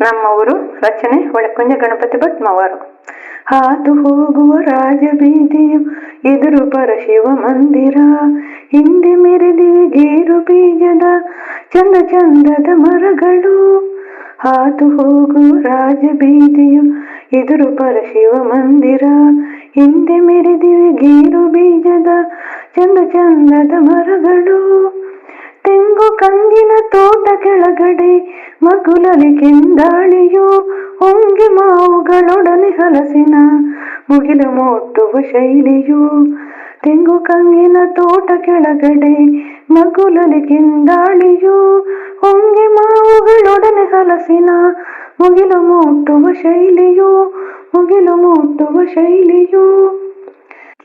ನಮ್ಮ ಊರು ರಚನೆ ಒಳಕುಂಜ ಗಣಪತಿ ಭಟ್ ಮವರು ಹಾದು ಹೋಗುವ ರಾಜ ಬೀದಿಯು ಎದುರು ಪರ ಶಿವ ಮಂದಿರ. ಹಿಂದೆ ಮೆರೆದಿವೆ ಗೇರು ಬೀಜದ ಚಂದ ಚಂದದ ಮರಗಳು. ಹಾದು ಹೋಗುವ ರಾಜ ಬೀದಿಯು ಎದುರು ಪರ ಶಿವ ಮಂದಿರ. ಹಿಂದೆ ಮೆರೆದಿವೆ ಗೇರು ಬೀಜದ ಚಂದ ಚಂದದ ಮರಗಳು. ತೆಂಗು ಕಂಗಿನ ತೋಟ ಕೆಳಗಡೆ ಮಗುಲಲಿ ಕೆಂದಾಳಿಯು ಹೊಂಗೆ ಮಾವುಗಳೊಡನೆ ಹಲಸಿನ ಮುಗಿಲು ಮುಟ್ಟುವ ಶೈಲಿಯು. ತೆಂಗು ಕಂಗಿನ ತೋಟ ಕೆಳಗಡೆ ಮಗುಲಲಿ ಕೆಂದಾಳಿಯು ಹೊಂಗೆ ಮಾವುಗಳೊಡನೆ ಹಲಸಿನ ಮುಗಿಲು ಮುಟ್ಟುವ ಶೈಲಿಯು, ಮುಗಿಲು ಮುಟ್ಟುವ ಶೈಲಿಯು.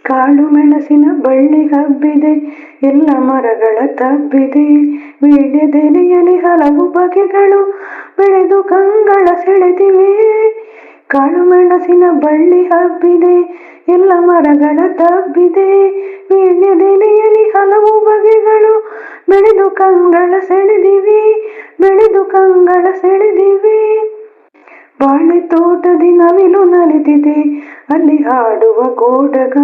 ಕಾಳು ಮೆಣಸಿನ ಬಳ್ಳಿ ಹಬ್ಬಿದೆ, ಎಲ್ಲ ಮರಗಳ ತಬ್ಬಿದೆ. ವೀಳ್ಯದೆಲೆಯಲ್ಲಿ ಹಲವು ಬಗೆಗಳು ಬೆಳೆದು ಕಂಗಳ ಸೆಳೆದಿವೆ. ಕಾಳು ಮೆಣಸಿನ ಬಳ್ಳಿ ಹಬ್ಬಿದೆ, ಎಲ್ಲ ಮರಗಳ ತಬ್ಬಿದೆ. ವೀಳ್ಯದೆಲೆಯಲ್ಲಿ ಹಲವು ಬಗೆಗಳು ಬೆಳೆದು ಕಂಗಳ ಸೆಳೆದಿವೆ, ಬೆಳೆದು ಕಂಗಳ ಸೆಳೆದಿವೆ. ಬಾಳೆ ತೋಟದಿ ನವಿಲು ನಲಿದಿದೆ ಅಲ್ಲಿ ಹಾಡುವ ಕೋಟಗ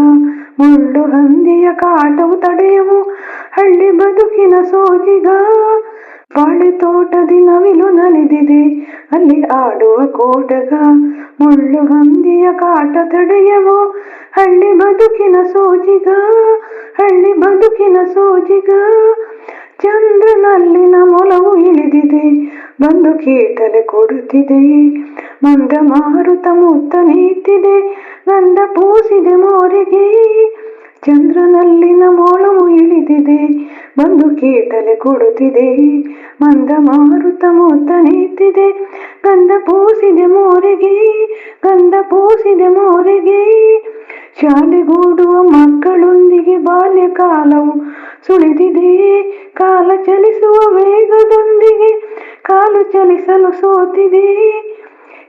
ಮುಳ್ಳು ಹಂದಿಯ ಕಾಟವು ತಡೆಯವು. ಹಳ್ಳಿ ಬದುಕಿನ ಸೋಜಿಗ ಬಾಳೆ ತೋಟದಿ ನವಿಲು ನಲಿದಿದೆ. ಅಲ್ಲಿ ಆಡುವ ಕೋಟಗ ಮುಳ್ಳು ಹಂದಿಯ ಕಾಟ ತಡೆಯವು. ಹಳ್ಳಿ ಬದುಕಿನ ಸೋಜಿಗ, ಹಳ್ಳಿ ಬದುಕಿನ ಸೋಜಿಗ. ಚಂದ್ರನಲ್ಲಿನ ಮೊಲವು ಇಳಿದಿದೆ. ಬಂದು ಕೀಟಲೆ ಕೊಡುತ್ತಿದೆ. ಮಂದ ಮಾರುತ ಮುತ್ತ ನೀತಿದೆ, ಗಂಧ ಪೂಸಿದೆ ಮೋರಿಗೆ. ಚಂದ್ರನಲ್ಲಿನ ಮೋಳವು ಇಳಿದಿದೆ, ಬಂದು ಕೇಟಲೆ ಕೊಡುತ್ತಿದೆ. ಮಂದ ಮಾರುತ ಮುತ್ತ ನೀತಿದೆ, ಗಂಧ ಪೂಸಿದೆ ಮೋರೆಗೆ. ಗಂಧ ಪೂಸಿದೆ ಮೋರೆಗೆ. ಶಾಲೆಗೂಡುವ ಮಕ್ಕಳೊಂದಿಗೆ ಬಾಲ್ಯಕಾಲವು ಸುಳಿದಿದೆ. ಕಾಲ ಚಲಿಸುವ ವೇಗದೊಂದಿಗೆ ಕಾಲು ಚಲಿಸಲು ಸೋತಿದೆ.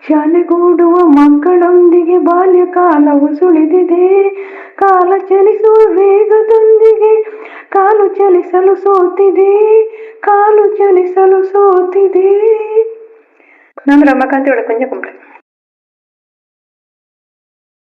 ಶಾಲೆಗೂಡುವ ಮಕ್ಕಳೊಂದಿಗೆ ಬಾಲ್ಯಕಾಲವು ಸುಳಿದಿದೆ. ಕಾಲ ಚಲಿಸುವ ವೇಗದೊಂದಿಗೆ ಕಾಲು ಚಲಿಸಲು ಸೋತಿದೆ. ಕಾಲು ಚಲಿಸಲು ಸೋತಿದೆ. ನಾನು ರಮಾಕಾಂತಿ ಒಳಕೊಂಜ